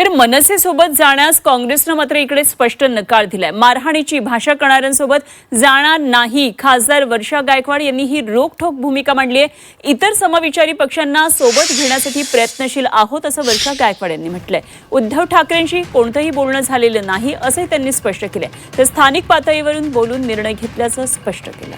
तर मनसेसोबत जाण्यास काँग्रेसनं मात्र इकडे स्पष्ट नकार दिलाय. मारहाणीची भाषा करणाऱ्यांसोबत जाणार नाही. खासदार वर्षा गायकवाड यांनी ही रोखठोक भूमिका मांडली आहे. इतर समविचारी पक्षांना सोबत घेण्यासाठी प्रयत्नशील आहोत असं वर्षा गायकवाड यांनी म्हटलंय. उद्धव ठाकरेंशी कोणतंही बोलणं झालेलं नाही असंही त्यांनी स्पष्ट केलंय. तर स्थानिक पातळीवरून बोलून निर्णय घेतल्याचं स्पष्ट केलं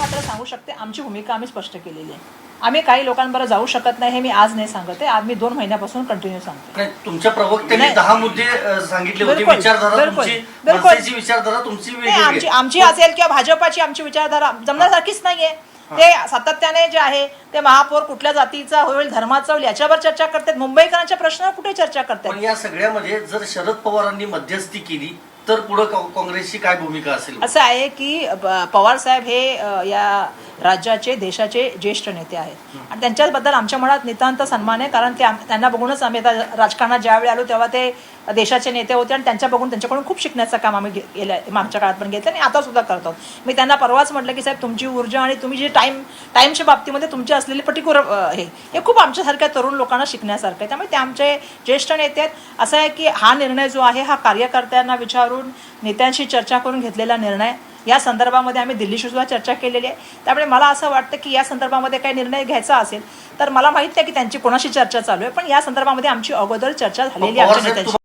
मात्र सांगू शकते आमची भूमिका आम्ही स्पष्ट केलेली आहे. आम्ही काही लोकांबरोबर जाऊ शकत नाही हे मी आज नाही सांगत आहे. आज मी दोन महिन्यापासून कंटिन्यू सांगते. तुमच्या प्रवक्त्यांनी. दहा मुद्दे सांगितले होते. बिलकुल, विचारधारा बिलकुल, तुमची बिलकुल. मनसेची विचारधारा तुमची नाही वेगळी आमची. आमची असेल किंवा भाजपाची आमची विचारधारा जमण्यासारखीच नाहीये. ते सातत्याने जे आहे ते महापौर कुठल्या जातीचा होईल धर्माचा होईल याच्यावर चर्चा करतात. मुंबईकरांच्या प्रश्नावर कुठे चर्चा करतात? पण या सगळ्यामध्ये जर शरद पवारांनी मध्यस्थी केली तर पुढे काँग्रेसची काय भूमिका असेल? असं आहे की पवार साहेब हे या राज्याचे देशाचे ज्येष्ठ नेते आहेत. आणि त्यांच्याबद्दल आमच्या मनात नितांत सन्मान आहे कारण ते त्यांना बघूनच आम्ही आता राजकारणात ज्यावेळी आलो तेव्हा ते देशाचे नेते होते आणि त्यांच्या बघून त्यांच्याकडून खूप शिकण्याचं काम आम्ही गेलं मागच्या काळात पण घेतलं आणि आता सुद्धा करतो. मी त्यांना परवाच म्हटलं की साहेब तुमची ऊर्जा आणि तुम्ही जे टाईम टाईमच्या बाबतीमध्ये तुमची असलेली पर्टिक्युलर हे हे खूप आमच्यासारख्या तरुण लोकांना शिकण्यासारखं आहे. त्यामुळे ते आमचे ज्येष्ठ नेते आहेत. असं आहे की हा निर्णय जो आहे हा कार्यकर्त्यांना विचारून नेत्यांशी चर्चा करून घेतलेला निर्णय या संदर्भामध्ये आम्ही दिल्लीशी सुद्धा चर्चा केलेली आहे. त्यामुळे मला असं वाटतं की या संदर्भामध्ये काही निर्णय घ्यायचा असेल तर मला माहीत नाही की त्यांची कोणाशी चर्चा चालू आहे पण या संदर्भामध्ये आमची अगोदर चर्चा झालेली आहे